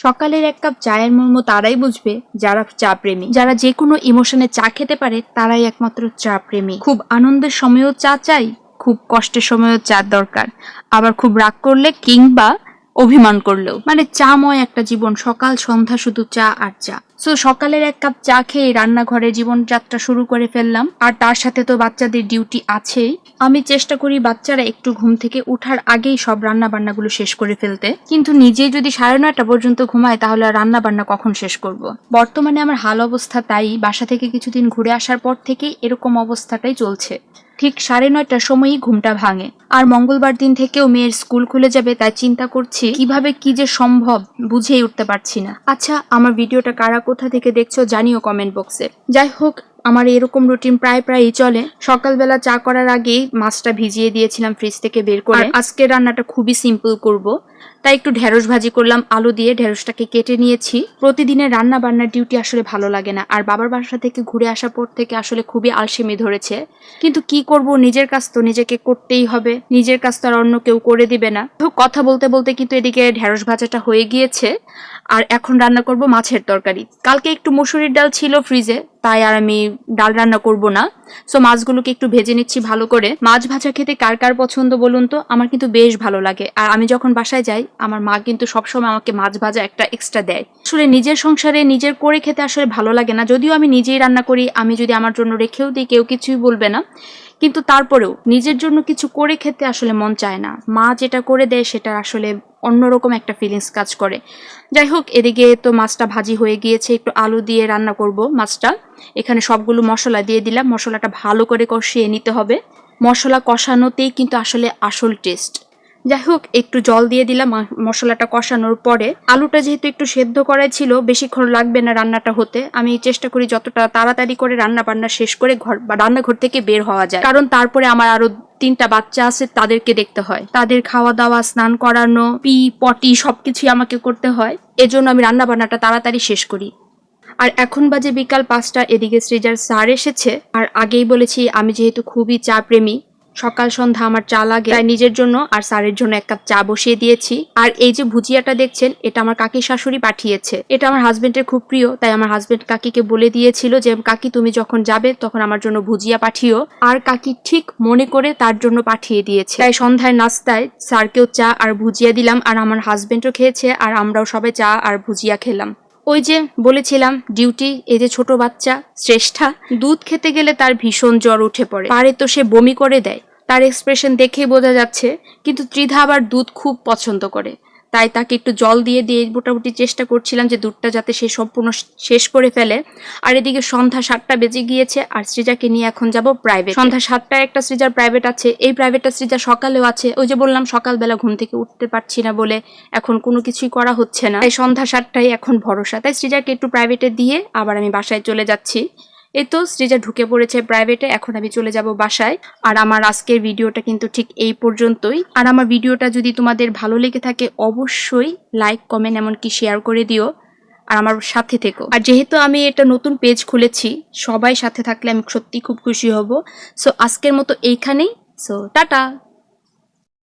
সকালের এক কাপ চায়ের মর্ম তারাই বুঝবে যারা চা প্রেমী যারা যে কোনো ইমোশনে চা খেতে পারে, তারাই একমাত্র চা প্রেমী খুব আনন্দের সময়ও চা চাই, খুব কষ্টের সময়ও চা দরকার। আবার খুব রাগ করলে কিংবা অভিমান করলেও। মানে চাময় একটা জীবন, সকাল, সন্ধ্যা শুধু চা আর চা। সো সকালের এক কাপ চা খেয়ে রান্নাঘরে জীবনযাত্রা শুরু করে ফেললাম। আর তার সাথে তো বাচ্চাদের ডিউটি আছেই। আমি চেষ্টা করি বাচ্চারা একটু ঘুম থেকে উঠার আগেই সব রান্না বান্নাগুলো শেষ করে ফেলতে। কিন্তু নিজেই যদি সাড়ে নয়টা পর্যন্ত ঘুমায়, তাহলে রান্না বান্না কখন শেষ করব। বর্তমানে আমার হাল অবস্থা তাই। বাসা থেকে কিছুদিন ঘুরে আসার পর থেকে এরকম অবস্থাটাই চলছে। ঠিক সাড়ে নয়টার সময়ই ঘুমটা ভাঙে। আর মঙ্গলবার দিন থেকেও মেয়ের স্কুল খুলে যাবে তাই চিন্তা করছি কীভাবে কি যে সম্ভব বুঝেই উঠতে পারছি না। আচ্ছা আমার ভিডিওটা কারা কোথা থেকে দেখছ জানিও কমেন্ট বক্সে যাই হোক আমার এরকম রুটিন প্রায় প্রায়ই চলে। সকালবেলা চা করার আগেই মাছটা ভিজিয়ে দিয়েছিলাম ফ্রিজ থেকে বের করে। আজকে রান্নাটা খুবই সিম্পল করব। তাই একটু ঢেঁড়স ভাজি করলাম আলু দিয়ে ঢেঁড়সটাকে কেটে নিয়েছি। প্রতিদিনের রান্না বান্নার ডিউটি আসলে ভালো লাগে না। আর বাবার বাসা থেকে ঘুরে আসার পর থেকে আসলে খুবই আলসেমি ধরেছে। কিন্তু কি করব নিজের কাজ তো নিজেকে করতেই হবে। নিজের কাজ তো আর অন্য কেউ করে দিবে না। তো কথা বলতে বলতে কিন্তু এদিকে ঢেঁড়স ভাজাটা হয়ে গিয়েছে। আর এখন রান্না করব মাছের তরকারি। কালকে একটু মুসুরির ডাল ছিল ফ্রিজে তাই আর আমি ডাল রান্না করব না। সো মাছগুলোকে একটু ভেজে নিচ্ছি ভালো করে। মাছ ভাজা খেতে কার কার পছন্দ বলুন তো? আমার কিন্তু বেশ ভালো লাগে। আর আমি যখন বাসায় যাই, আমার মা কিন্তু সবসময় আমাকে মাছ ভাজা একটা এক্সট্রা দেয়। আসলে নিজের সংসারে নিজের করে খেতে আসলে ভালো লাগে না। যদিও আমি নিজেই রান্না করি, আমি যদি আমার জন্য রেখেও দিই, কেউ কিছুই বলবে না। কিন্তু তারপরেও নিজের জন্য কিছু করে খেতে আসলে মন চায় না। মা যেটা করে দেয়, সেটা আসলে অন্যরকম একটা ফিলিংস কাজ করে। যাই হোক, এদিকে তো মাছটা ভাজি হয়ে গিয়েছে, একটু আলু দিয়ে রান্না করব মাছটা। এখানে সবগুলো মশলা দিয়ে দিলাম, মশলাটা ভালো করে কষিয়ে নিতে হবে। মশলা কষানোতেই কিন্তু আসলে আসল টেস্ট যাই হোক একটু জল দিয়ে দিলাম মশলাটা কষানোর পরে। আলুটা যেহেতু একটু সেদ্ধ করাই ছিল, বেশিক্ষণ লাগবে না রান্নাটা হতে। আমি চেষ্টা করি যতটা তাড়াতাড়ি করে রান্না বান্না শেষ করে ঘর বা রান্নাঘর থেকে বের হওয়া যায়। কারণ তারপরে আমার আরও তিনটা বাচ্চা আছে, তাদেরকে দেখতে হয়। তাদের খাওয়া দাওয়া স্নান করানো, পি, পটি সবকিছুই আমাকে করতে হয়। এজন্য আমি রান্না বান্নাটা তাড়াতাড়ি শেষ করি। আর এখন বাজে বিকাল পাঁচটা, এদিকে সৃজার স্যার এসেছে। আর আগেই বলেছি, আমি যেহেতু খুবই চা প্রেমী সকাল সন্ধ্যা আমার চা লাগে। তাই নিজের জন্য আর স্যারের জন্য এক কাপ চা বসিয়ে দিয়েছি। আর এই যে ভুজিয়াটা দেখছেন, এটা আমার কাকি শাশুড়ি পাঠিয়েছে। এটা আমার হাজবেন্ডের খুব প্রিয়, তাই আমার হাজবেন্ড কাকিকে বলে দিয়েছিল যে, কাকি, তুমি যখন যাবে, তখন আমার জন্য ভুজিয়া পাঠিও। আর কাকি ঠিক মনে করে তার জন্য পাঠিয়ে দিয়েছে। তাই সন্ধ্যায় নাস্তায় স্যারকেও চা আর ভুজিয়া দিলাম আর আমার হাজবেন্ডও খেয়েছে আর আমরাও সবাই চা আর ভুজিয়া খেলাম। ওই যে বলেছিলাম, ডিউটি, এই যে ছোট বাচ্চা, শ্রেষ্ঠা। দুধ খেতে গেলে তার ভীষণ জ্বর উঠে পড়ে। পারে তো সে বমি করে দেয় তার এক্সপ্রেশন দেখেই বোঝা যাচ্ছে, কিন্তু ত্রিধা আবার দুধ খুব পছন্দ করে। তাই তাকে একটু জল দিয়ে দিয়ে মোটামুটি চেষ্টা করছিলাম যে দুধটা যাতে সে সম্পূর্ণ শেষ করে ফেলে। আর এদিকে সন্ধ্যা সাতটা বেজে গিয়েছে আর সৃজাকে নিয়ে এখন যাব প্রাইভেট সন্ধ্যা সাতটায় একটা সৃজার প্রাইভেট আছে। এই প্রাইভেটটা সৃজা সকালেও আছে। ওই যে বললাম, সকালবেলা ঘুম থেকে উঠতে পারছি না বলে এখন কোনো কিছুই করা হচ্ছে না। তাই সন্ধ্যা সাতটায় এখন ভরসা। তাই সৃজাকে একটু প্রাইভেটে দিয়ে আবার আমি বাসায় চলে যাচ্ছি। এই তো সৃজা ঢুকে পড়েছে প্রাইভেটে এখন আমি চলে যাব বাসায়। আর আমার আজকের ভিডিওটা কিন্তু ঠিক এই পর্যন্তই। আর আমার ভিডিওটা যদি তোমাদের ভালো লেগে থাকে, অবশ্যই লাইক কমেন্ট এমনকি শেয়ার করে দিও। আর আমার সাথে থেকো। আর যেহেতু আমি এটা নতুন পেজ খুলেছি, সবাই সাথে থাকলে আমি সত্যি খুব খুশি হব। সো আজকের মতো এইখানেই। So tata!